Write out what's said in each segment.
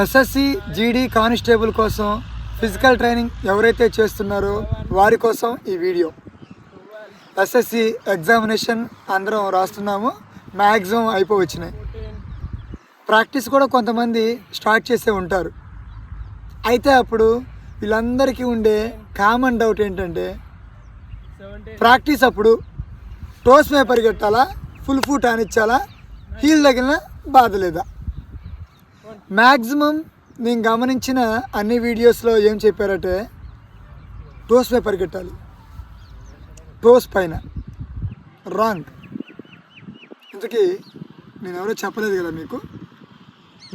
SSC GD constable కోసం physical training ఎవరైతే చేస్తున్నారో వారి కోసం ఈ వీడియో. ఎస్ఎస్సి ఎగ్జామినేషన్ అందరం రాస్తున్నాము. మ్యాక్సిమం అయిపోవచ్చినాయి. ప్రాక్టీస్ కూడా కొంతమంది స్టార్ట్ చేసే ఉంటారు. అయితే అప్పుడు వీళ్ళందరికీ ఉండే కామన్ డౌట్ ఏంటంటే ప్రాక్టీస్ అప్పుడు టోస్ మీద పరిగెట్టాలా ఫుల్ ఫుట్ ఆనిచ్చాలా హీల్ తగిలిన బాధ లేదా మ్యాక్సిమం నేను గమనించిన అన్ని వీడియోస్లో ఏం చెప్పారంటే టోస్ మీద పరిగెట్టాలి. టోస్ పైన. రాంగ్. ఇంతకీ నేను ఎవరో చెప్పలేదు కదా మీకు?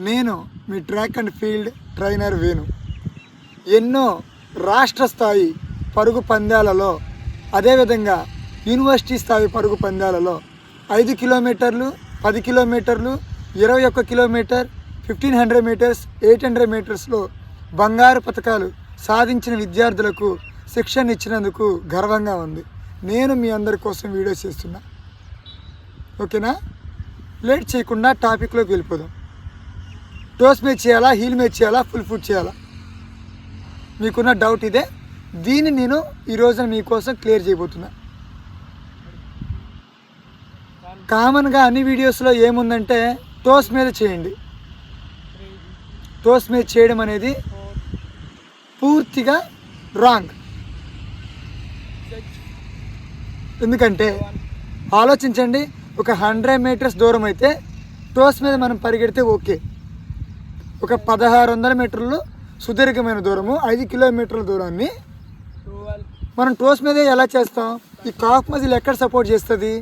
నేను మీ track and field trainer Venu. ఎన్నో రాష్ట్ర స్థాయి పరుగు పందాలలో అదేవిధంగా యూనివర్సిటీ స్థాయి పరుగు పందాలలో ఐదు కిలోమీటర్లు పది కిలోమీటర్లు ఇరవై ఒక్క kilometer fifteen hundred meters eight hundred మీటర్స్లో బంగారు పథకాలు సాధించిన విద్యార్థులకు శిక్షణ ఇచ్చినందుకు గర్వంగా ఉంది. నేను మీ అందరి కోసం వీడియో చేస్తున్నా. ఓకేనా? లేట్ చేయకుండా టాపిక్లోకి వెళ్ళిపోదాం. టోస్ మీద చేయాలా హీల్ మీద చేయాలా ఫుల్ ఫుడ్ చేయాలా? మీకున్న డౌట్ ఇదే. దీన్ని నేను ఈ రోజున మీకోసం క్లియర్ చేయబోతున్నా. కామన్గా అన్ని వీడియోస్లో ఏముందంటే టోస్ మీద చేయండి. టోస్ మీద చేయడం అనేది పూర్తిగా రాంగ్. ఎందుకంటే ఆలోచించండి ఒక హండ్రెడ్ మీటర్స్ దూరం అయితే టోస్ మీద మనం పరిగెడితే ఓకే. ఒక పదహారు వందల మీటర్లు సుదీర్ఘమైన దూరము ఐదు కిలోమీటర్ల దూరాన్ని మనం టోస్ మీదే ఎలా చేస్తాం? ఈ కాఫ్ మజిల్ ఎక్కడ సపోర్ట్ చేస్తుంది?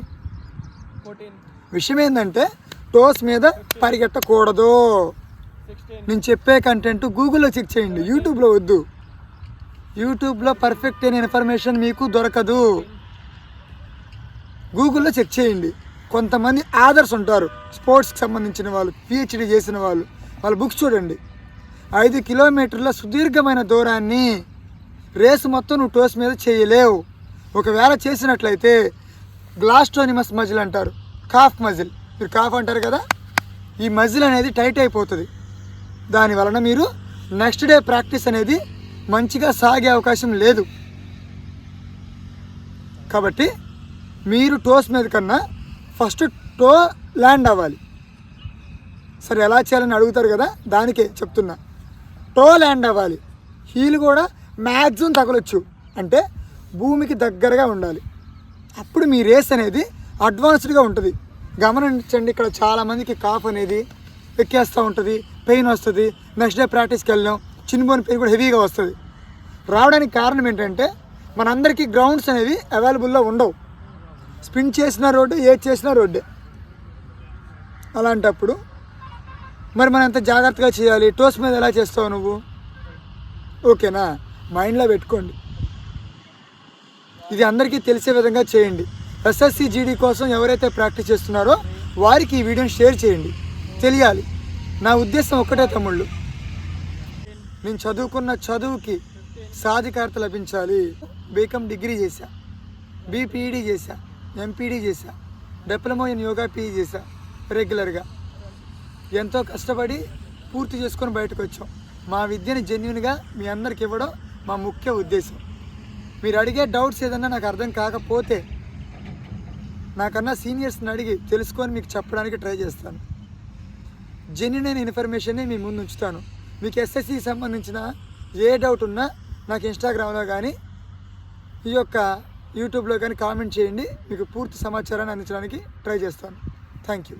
విషయం ఏంటంటే టోస్ మీద పరిగెట్టకూడదు. నేను చెప్పే కంటెంట్ గూగుల్లో చెక్ చేయండి. యూట్యూబ్లో వద్దు. యూట్యూబ్లో పర్ఫెక్ట్ అయిన ఇన్ఫర్మేషన్ మీకు దొరకదు. గూగుల్లో చెక్ చేయండి. కొంతమంది ఆదర్స్ ఉంటారు. స్పోర్ట్స్కి సంబంధించిన వాళ్ళు పిహెచ్డి చేసిన వాళ్ళు వాళ్ళ బుక్స్ చూడండి. ఐదు కిలోమీటర్ల సుదీర్ఘమైన దూరాన్ని రేసు మొత్తం నువ్వు టోస్ మీద చేయలేవు. ఒకవేళ చేసినట్లయితే గ్లాస్టోనిమస్ మజిల్ అంటారు. కాఫ్ మజిల్ మీరు కాఫ్ అంటారు కదా? ఈ మజిల్ అనేది టైట్ అయిపోతుంది. దాని వలన మీరు నెక్స్ట్ డే ప్రాక్టీస్ అనేది మంచిగా సాగే అవకాశం లేదు. కాబట్టి మీరు టోస్ మీద కన్నా ఫస్ట్ టో ల్యాండ్ అవ్వాలి. సరే ఎలా చేయాలని అడుగుతారు కదా? దానికే చెప్తున్నా. టో ల్యాండ్ అవ్వాలి. హీల్ కూడా మ్యాక్సిమం తగలొచ్చు. అంటే భూమికి దగ్గరగా ఉండాలి. అప్పుడు మీ రేస్ అనేది అడ్వాన్స్డ్గా ఉంటుంది. గమనించండి ఇక్కడ చాలామందికి కాఫ్ అనేది ఎక్కేస్తూ ఉంటుంది. పెయిన్ వస్తుంది నెక్స్ట్ డే ప్రాక్టీస్కి వెళ్ళాం చిన్నబోని పెయిన్ కూడా హెవీగా వస్తుంది. రావడానికి కారణం ఏంటంటే మనందరికీ గ్రౌండ్స్ అనేవి అవైలబుల్లో ఉండవు. స్పిన్ చేసిన రోడ్డు ఏది చేసిన రోడ్డే అలాంటప్పుడు మరి మనం ఎంత జాగ్రత్తగా చేయాలి? టోస్ మీద ఎలా చేస్తావు నువ్వు? ఓకేనా? మైండ్లో పెట్టుకోండి. ఇది అందరికీ తెలిసే విధంగా చేయండి. ఎస్ఎస్సి జీడీ కోసం ఎవరైతే ప్రాక్టీస్ చేస్తున్నారో వారికి ఈ వీడియోని షేర్ చేయండి. తెలియాలి. నా ఉద్దేశం ఒక్కటే తమ్ముళ్ళు. నేను చదువుకున్న చదువుకి సాధికారత లభించాలి. బీకామ్ డిగ్రీ చేశా. బీపీఈడి చేశా. ఎంపీడీ చేశా. డిప్లొమా ఇన్ యోగా పీఈ చేశా రెగ్యులర్గా. ఎంతో కష్టపడి పూర్తి చేసుకొని బయటకు వచ్చాం. మా విద్యని జెన్యున్గా మీ అందరికి ఇవ్వడం మా ముఖ్య ఉద్దేశం. మీరు అడిగే డౌట్స్ ఏదన్నా నాకు అర్థం కాకపోతే నాకన్నా సీనియర్స్ని అడిగి తెలుసుకొని మీకు చెప్పడానికి ట్రై చేస్తాను. జెన్యున్ అయిన ఇన్ఫర్మేషన్ని మీ ముందు ఉంచుతాను మీకు ఎస్ఎస్సి సంబంధించిన ఏ డౌట్ ఉన్నా నాకు ఇన్స్టాగ్రామ్లో కానీ ఈ యొక్క యూట్యూబ్లో కానీ కామెంట్ చేయండి. మీకు పూర్తి సమాచారాన్ని అందించడానికి ట్రై చేస్తాను. Thank you